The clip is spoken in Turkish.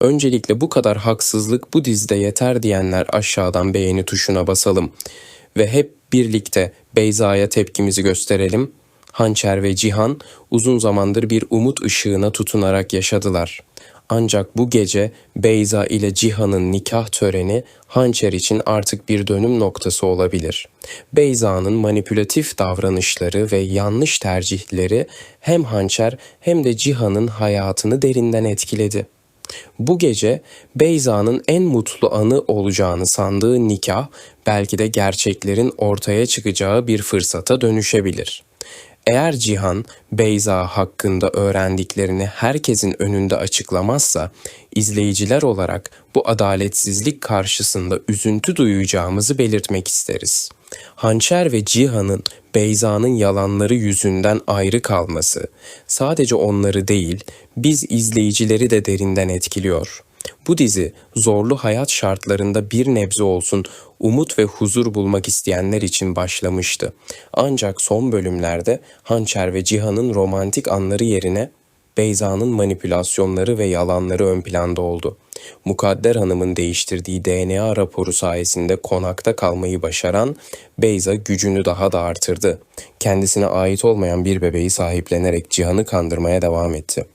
Öncelikle bu kadar haksızlık bu dizide yeter diyenler aşağıdan beğeni tuşuna basalım. Ve hep birlikte Beyza'ya tepkimizi gösterelim. Hançer ve Cihan uzun zamandır bir umut ışığına tutunarak yaşadılar. Ancak bu gece Beyza ile Cihan'ın nikah töreni Hançer için artık bir dönüm noktası olabilir. Beyza'nın manipülatif davranışları ve yanlış tercihleri hem Hançer hem de Cihan'ın hayatını derinden etkiledi. Bu gece Beyza'nın en mutlu anı olacağını sandığı nikah belki de gerçeklerin ortaya çıkacağı bir fırsata dönüşebilir. Eğer Cihan Beyza hakkında öğrendiklerini herkesin önünde açıklamazsa izleyiciler olarak bu adaletsizlik karşısında üzüntü duyacağımızı belirtmek isteriz. Hançer ve Cihan'ın Beyza'nın yalanları yüzünden ayrı kalması sadece onları değil biz izleyicileri de derinden etkiliyor. Bu dizi zorlu hayat şartlarında bir nebze olsun umut ve huzur bulmak isteyenler için başlamıştı. Ancak son bölümlerde Hançer ve Cihan'ın romantik anları yerine Beyza'nın manipülasyonları ve yalanları ön planda oldu. Mukadder Hanım'ın değiştirdiği DNA raporu sayesinde konakta kalmayı başaran Beyza gücünü daha da artırdı. Kendisine ait olmayan bir bebeği sahiplenerek Cihan'ı kandırmaya devam etti.